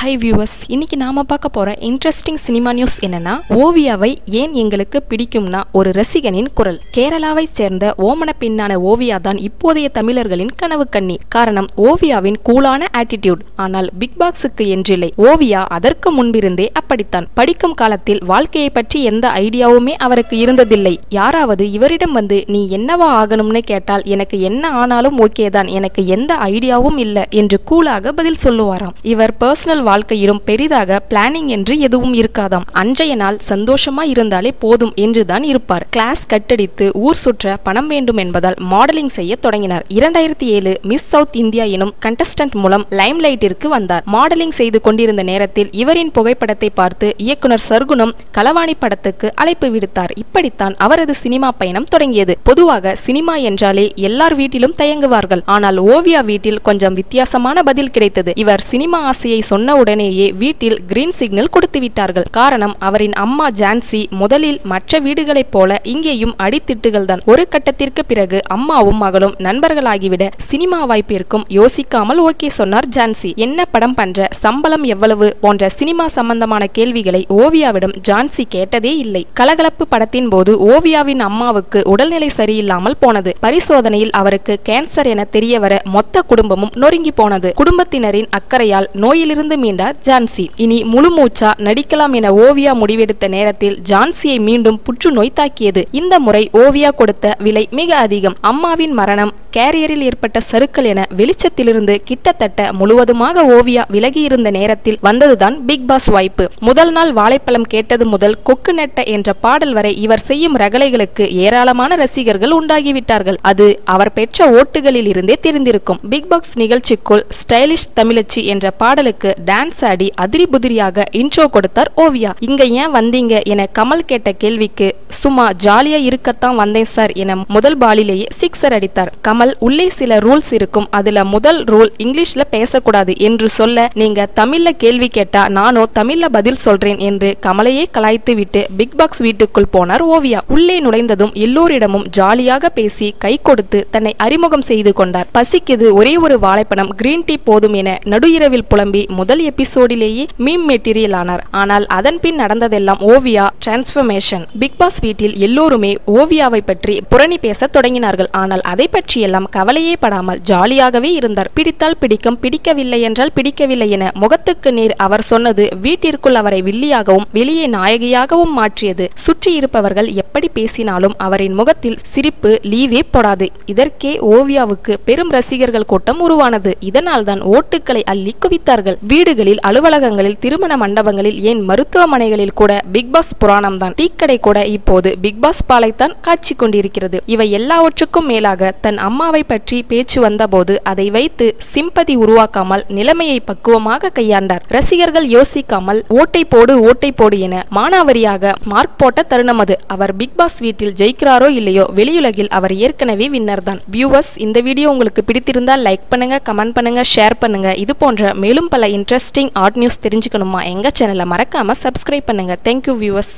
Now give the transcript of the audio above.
High viewers இன்னைக்கு நாம பார்க்க போற இன்ட்ரெஸ்டிங் சினிமா நியூஸ் என்னன்னா ஓவியாவை ஏன் எங்களுக்கு பிடிக்கும்னா ஒரு ரசிகனின் குரல். கேரளாவை சேர்ந்த ஓமன பின்னான ஓவியா தான் இப்போதைய தமிழர்களின் கனவு கண்ணி. காரணம் ஓவியாவின் கூலான ஆட்டிடியூட் ஆனால் பிக் பாக்ஸுக்கு என்றில்லை. ஓவியா அதற்கு முன்பிருந்தே அப்படித்தான். படிக்கும் காலத்தில் வாழ்க்கையை பற்றி எந்த ஐடியாவுமே அவருக்கு இருந்ததில்லை. யாராவது இவரிடம் வந்து நீ என்னவா ஆகணும்னு கேட்டால் எனக்கு என்ன ஆனாலும் ஓகே தான். எனக்கு எந்த ஐடியாவும் இல்லை என்று கூலாக பதில் சொல்லுவாராம். இவர் பர்சனல் வாழ்க்கையிலும் பெரிதாக பிளானிங் என்று எதுவும் இருக்காதாம். அன்றைய நாள் சந்தோஷமா இருந்தாலே போதும் என்றுதான் இருப்பார். கிளாஸ் கட்டடித்து ஊர் சுற்ற பணம் வேண்டும் என்பதால் மாடலிங் செய்ய தொடங்கினார். இரண்டாயிரத்தி ஏழு மிஸ் சவுத் இந்தியா எனும் கண்டஸ்டன்ட் மூலம் லைம் லைட்டிற்கு வந்தார். மாடலிங் செய்து கொண்டிருந்த நேரத்தில் இவரின் புகைப்படத்தை பார்த்து இயக்குனர் சர்குணம் களவாணி படத்துக்கு அழைப்பு விடுத்தார். இப்படித்தான் அவரது சினிமா பயணம் தொடங்கியது. பொதுவாக சினிமா என்றாலே எல்லார் வீட்டிலும் தயங்குவார்கள். ஆனால் ஓவியா வீட்டில் கொஞ்சம் வித்தியாசமான பதில் கிடைத்தது. இவர் சினிமா ஆசையை சொன்ன உடனேயே வீட்டில் கிரீன் சிக்னல் கொடுத்துவிட்டார்கள். காரணம் அவரின் அம்மா ஜான்சி முதலில் மற்ற வீடுகளைப் போல இங்கேயும் அடித்திட்டுகள் தான். ஒரு கட்டத்திற்கு பிறகு அம்மாவும் மகளும் நண்பர்களாகிவிட சினிமா வாய்ப்பிற்கும் யோசிக்காமல் ஓகே சொன்னார் ஜான்சி. என்ன படம் பண்ற சம்பளம் எவ்வளவு போன்ற சினிமா சம்பந்தமான கேள்விகளை ஓவியாவிடம் ஜான்சி கேட்டதே இல்லை. கலகலப்பு படத்தின் போது ஓவியாவின் அம்மாவுக்கு உடல்நிலை சரியில்லாமல் போனது. பரிசோதனையில் அவருக்கு கேன்சர் என தெரியவர மொத்த குடும்பமும் நொறுங்கி போனது. குடும்பத்தினரின் அக்கறையால் நோயிலிருந்து மீண்டார் ஜான்சி. இனி முழு மூச்சா நடிக்கலாம் என ஓவியா முடிவெடுத்த நேரத்தில் ஜான்சியை மீண்டும் புற்றுநோய் தாக்கியது. இந்த முறை ஓவியா கொடுத்த விலை மிக அதிகம். அம்மாவின் மரணம் கேரியரில் ஏற்பட்ட சருக்கள் என வெளிச்சத்திலிருந்து கிட்டத்தட்ட முழுவதுமாக ஓவியா விலகியிருந்த நேரத்தில் வந்ததுதான் பிக் பாஸ் வாய்ப்பு. முதல் நாள் வாழைப்பழம் கேட்டது முதல் கொக்கு நெட்ட என்ற பாடல் வரை இவர் செய்யும் ரகளைகளுக்கு ஏராளமான ரசிகர்கள் உண்டாகிவிட்டார்கள். அது அவர் பெற்ற ஓட்டுகளில் இருந்தே தெரிந்திருக்கும். பிக் பாஸ் நிகழ்ச்சிக்குள் ஸ்டைலிஷ் தமிழச்சி என்ற பாடலுக்கு டான்ஸ் ஆடி அதிரி புதிரியாக இன்ட்ரோ கொடுத்தார் ஓவியா. இங்க ஏன் வந்தீங்க? என கமல் கேட்ட கேள்விக்கு சும்மா ஜாலியா இருக்கத்தான் வந்தேன் சார் என முதல் பாலிலேயே சிக்ஸர் அடித்தார். கமல் உள்ளே சில ரூல்ஸ் இருக்கும். அதுல முதல் ரூல் இங்கிலீஷ்ல பேசக்கூடாது என்று சொல்ல நீங்க தமிழ்ல கேள்வி கேட்டா நானோ தமிழ்ல பதில் சொல்றேன் என்று கமலையே கலாய்த்து விட்டு பிக் பாக்ஸ் வீட்டுக்குள் போனார் ஓவியா. உள்ளே நுழைந்ததும் எல்லோரிடமும் ஜாலியாக பேசி கை கொடுத்து தன்னை அறிமுகம் செய்து கொண்டார். பசிக்குது ஒரே ஒரு வாழைப்பழம் கிரீன் டீ போதும் என நடுஇரவில் புலம்பி முதல் எபிசோடிலேயே மீம் மெட்டீரியல் ஆனார். ஆனால் அதன் பின் நடந்ததெல்லாம் ஓவியா டிரான்ஸ்பர்மேஷன் பிக் பாஸ் வீட்டில் எல்லோருமே ஓவியாவை பற்றி புரணி பேச தொடங்கினார்கள். ஆனால் அதை பற்றியெல்லாம் கவலையே படாமல் ஜாலியாகவே இருந்தார். பிடித்தால் பிடிக்கும் பிடிக்கவில்லை என்றால் பிடிக்கவில்லை என முகத்துக்கு நேர் அவர் சொன்னது வீட்டிற்குள் அவரை வில்லியாகவும் வெளியே நாயகியாகவும் மாற்றியது. சுற்றி இருப்பவர்கள் எப்படி பேசினாலும் அவரின் முகத்தில் சிரிப்பு லீவே போடாது. இதற்கே ஓவியாவுக்கு பெரும் ரசிகர்கள் கூட்டம் உருவானது. இதனால் தான் ஓட்டுக்களை அள்ளி குவித்தார்கள். வீடுகளில் அலுவலகங்களில் திருமண மண்டபங்களில் ஏன் மருத்துவமனைகளில் கூட பிக்பாஸ் புராணம் தான் டீக்கடை கூட இப்போது பிக்பாஸ் பாலைத்தான் காட்சி கொண்டிருக்கிறது. இவை எல்லாவற்றுக்கும் மேலாக தன் அம்மாவை பற்றி பேச்சு வந்தபோது அதை வைத்து சிம்பதி உருவாக்காமல் நிலைமையை பக்குவமாக கையாண்டார். ரசிகர்கள் யோசிக்காமல் ஓட்டை போடு ஓட்டை போடு என மானாவரியாக மார்க் போட்ட தருணம் அது. அவர் பிக்பாஸ் வீட்டில் ஜெயிக்கிறாரோ இல்லையோ வெளியுலகில் அவர் ஏற்கனவே வின்னர் தான் வியூவர்ஸ் இந்த வீடியோ உங்களுக்கு பிடித்திருந்தால் லைக் பண்ணுங்க கமெண்ட் பண்ணுங்க ஷேர் பண்ணுங்க. இது போன்ற மேலும் பல இன்ட்ரெஸ்டிங் ஆர்ட் நியூஸ் தெரிஞ்சுக்கணுமா? எங்க சேனலை மறக்காமல் சப்ஸ்கிரைப் பண்ணுங்க. Thank you viewers